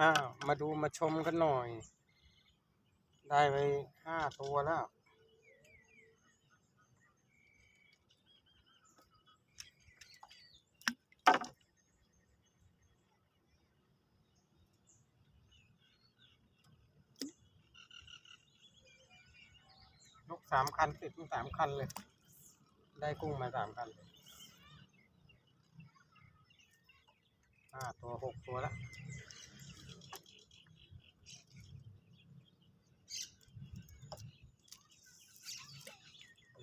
อ้าวมาดูมาชมกันหน่อย ได้ไปห้าตัวแล้วยกสามคันติดทั้งสามคันเลย ได้กุ้งมาสามคันเลยห้าตัวหกตัวแล้ว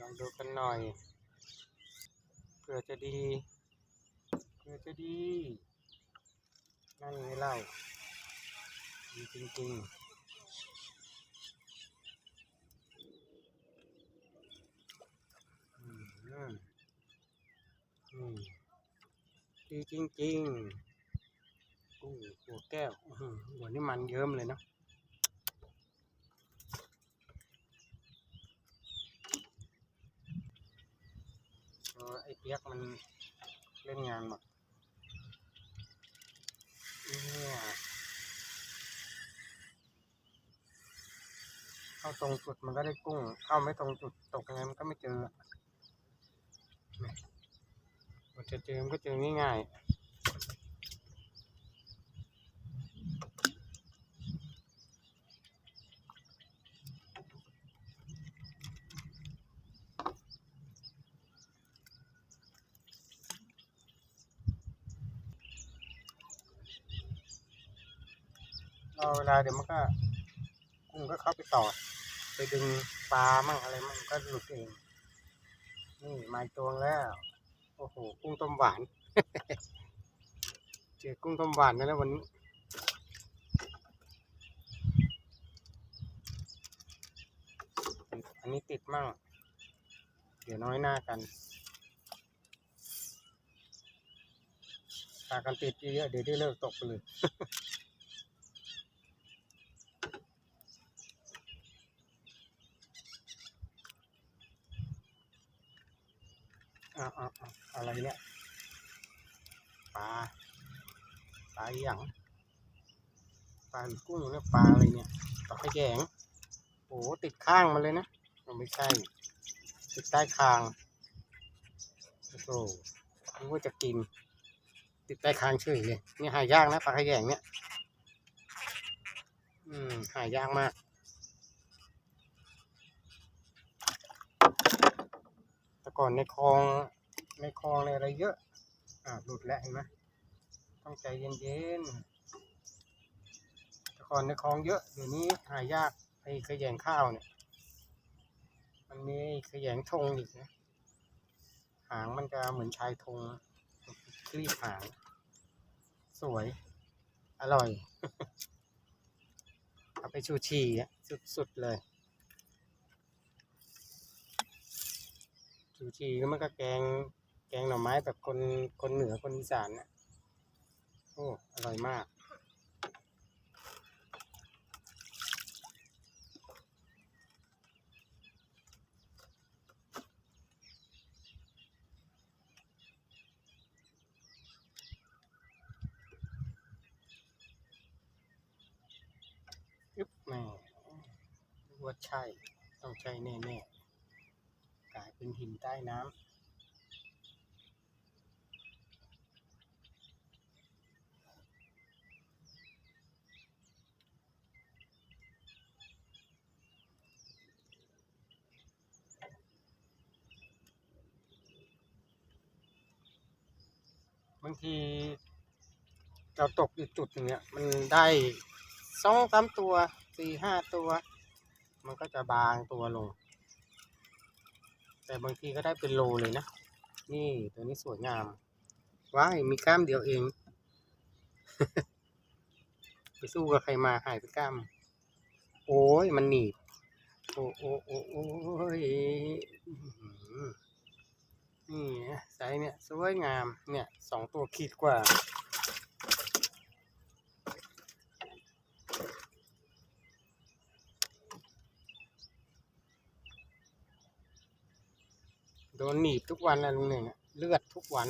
ลองดูกันหน่อยเผื่อจะดีเผื่อจะดี นั่นไงเล่าดีจริงๆอืมอืมดีจริงๆกุ้งหัวแก้วหัวนี่มันเยิ้มเลยเนาะ เออ ไอ้เปียกมันเล่นงานหมดเนี่ยเข้าตรงจุดมันก็ได้กุ้ง เข้าไม่ตรงจุดตกยังไงมันก็ไม่เจอมันจะเจอมันก็เจอง่ายๆ รอเวลาเดี๋ยวมันก็กุ้งก็เข้าไปต่อ ไปดึงปลามั่งอะไรมั่งก็หลุดเอง นี่มาอีกตัวแล้ว โอ้โห กุ้งต้มหวาน เจอกุ้งต้มหวานแล้ววันนี้อันนี้ติดมั่ง เดี๋ยวน้อยหน้ากันพากันติดเยอะเดี๋ยวได้เลิกตกไปเลย อ้าวอ้าวอะไรเนี่ยปลาปลาอหย่างปลาหรือกุ้งเนี่ยปลาอะไรเนี่ยปลาขยงโอ้ติดข้างมาเลยนะมันไม่ใช่ ติดใต้คางโอ้โหนึกว่าจะกิน ติดใต้คางเฉยเลยนี่หายากนะปลาขยงเนี่ย อืมหายากมาก แต่ ก่อนในคลองในคลองในอะไรเยอะอ่าหลุดแล้วเห็นไหมต้องใจเย็นๆแต่ก่อนในคลองเยอะเดี๋ยวนี้หายากไอ้ขยงข้าวเนี่ย มันมีขยงธงอีกนะหางมันจะเหมือนชายธงคลีบหาง สวย อร่อย เอาไปชูชีอะสุดๆเลย ชูชีก็มันก็แกง แกงหน่อไม้แบบคนคนเหนือคนอีสานนะโอ้อร่อยมากอึ๊บแม่ว่าใช่ ต้องใช่แน่ๆกลาย เป็นหินใต้น้ำบางทีเราตกอีกจุดหนึ่งเนี่ยมันได้สองสามตัวสี่ห้าตัว มันก็จะบางตัวลง แต่บางทีก็ได้เป็นโลเลยนะ นี่ตัวนี้สวยงาม ว้าย มีกล้ามเดียวเอง ไปสู้กับใครมาหายไปกล้าม โอ้ย มันหนีบ โอ้โอ้โอ้โอ้ยอื้อหือนี่นะไซส์เนี่ย สวยงาม เนี่ย สองตัวขีดกว่า นหนีบทุกวันนะลุงหนึ่งเลือดทุกวัน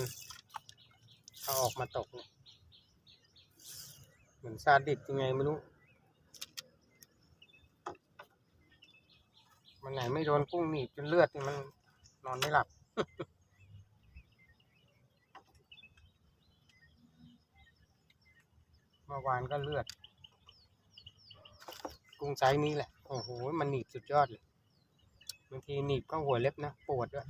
เขาออกมาตกเนี่ยเหมือนซาดิสยังไงไม่รู้มันไหนไม่โดนกุ้งหนีบจนเลือดมันนอนไม่หลับเมื่อวานก็เลือด กุ้งไซนี้แหละ โอ้โห มันหนีบสุดยอดเลยบางทีหนีบก็หัวเล็บนะ ปวดด้วย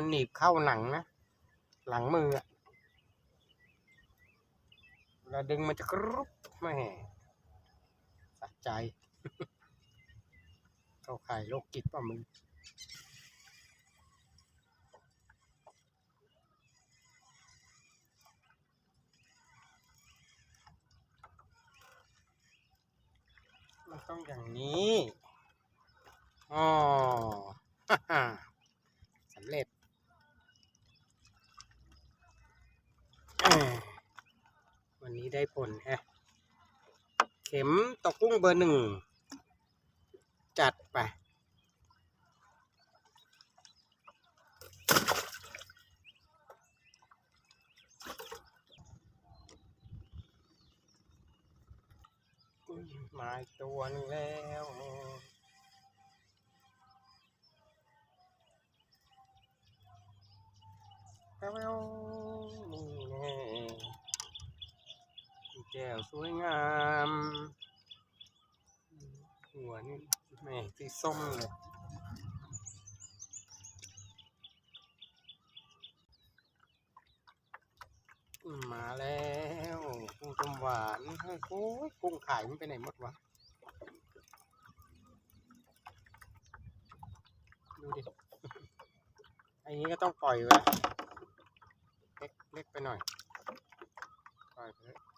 มันหนีบเข้าหนังนะ หลังมืออะเวลาดึงมันจะกรุบแม่สะใจเข้าข่ายโรคจิตป่ะมึงมันต้องอย่างนี้ อ๋อำเร็จเอ้ยวั นี้ได้ผลแฮะเข็มตกกุ้งเบอร์หนึ่ง จัดไป มาตัวนึงแล้วแป๊วๆนี่แน่ แก้วสวยงามหัวนี่แม่สีส้มเลยมาแล้วกุ้งต้มหวานเฮ้ยโอ้ยกุ้งขายมันไปไหนหมดวะดูดิอันนี้ก็ต้องปล่อยไว้เล็กเล็กไปหน่อยปล่อยไปเถอะ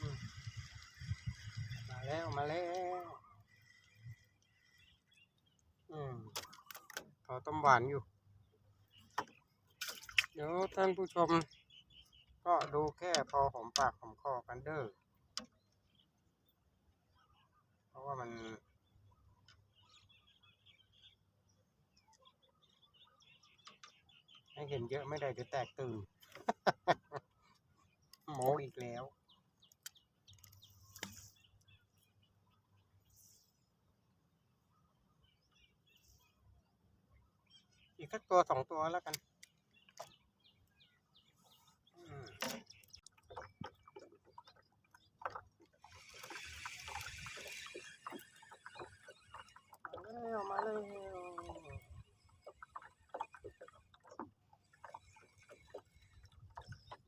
อืมมา แล้วมาแล้ว อืมขอต้มหวานอยู่ เดี๋ยวท่านผู้ชม ก็ดูแค่พอหอมปากหอมคอกันเด้อ เพราะว่ามันให้เห็นเยอะไม่ได้เดี๋ยวแตกตื่น โมอีกแล้ว อีกสักตัวสองตัวแล้วกันอืมมาแล้วมาแล้ว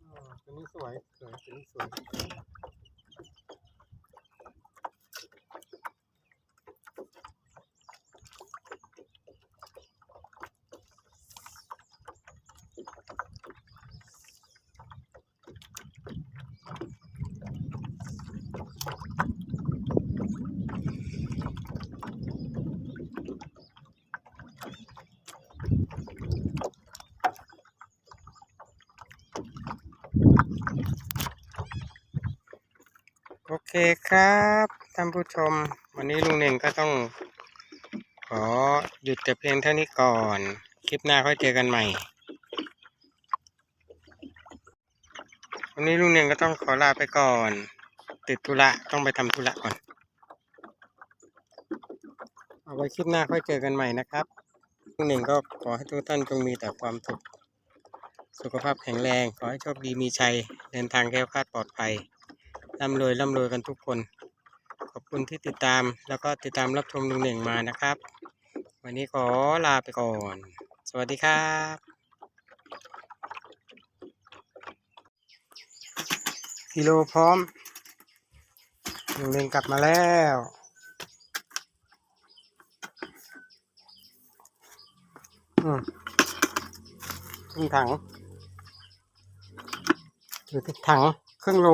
อ่าตัวนี้สวยสวยตัวนี้สวย เคครับท่านผู้ชม วันนี้ลุงเน่งก็ต้อง ขอหยุดแต่เพียงเท่านี้ก่อน คลิปหน้าค่อยเจอกันใหม่ วันนี้ลุงเน่งก็ต้องขอลาไปก่อน ติดธุระต้องไปทำธุระก่อน เอาไว้คลิปหน้าค่อยเจอกันใหม่นะครับลุงเน่งก็ขอให้ทุกท่านจงมีแต่ความสุขสุขภาพแข็งแรง ขอให้โชคดีมีชัย เดินทางแคล้วคลาดปลอดภัย ร่ำรวยร่ำรวยกันทุกคน ขอบคุณที่ติดตามแล้วก็ติดตามรับชมลุงเหน่งมานะครับ วันนี้ขอลาไปก่อน สวัสดีครับกิโลพร้อมลุงเหน่งกลับมาแล้วอืมครึ่งถังอยู่ที่ถังครึ่งโล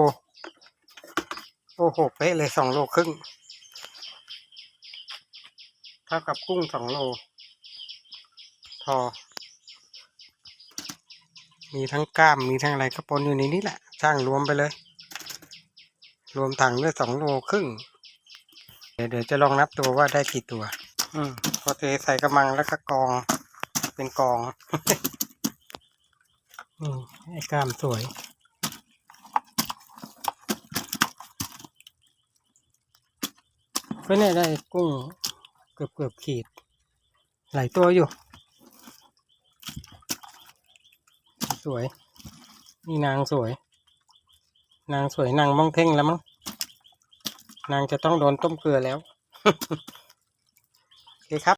โอ้โหเป๊ะเลยสองโลครึ่งเท่ากับกุ้งสองโล พอ มีทั้งกล้ามมีทั้งอะไรก็ปนอยู่ในนี้แหละช่างรวมไปเลย รวมถังด้วยสองโลครึ่ง เดี๋ยวเดี๋ยวจะลองนับตัวว่าได้กี่ตัว อืมพอเทใส่กระมังแล้วก็กอง เป็นกอง อืมไอ้กล้ามสวย ก็เนี่ยได้กุ้งเกือบเกือบขีด หลายตัวอยู่ สวย นี่นางสวย นางสวยนางมองเท่งแล้วมั้ง นางจะต้องโดนต้มเกลือแล้ว โอเคครับ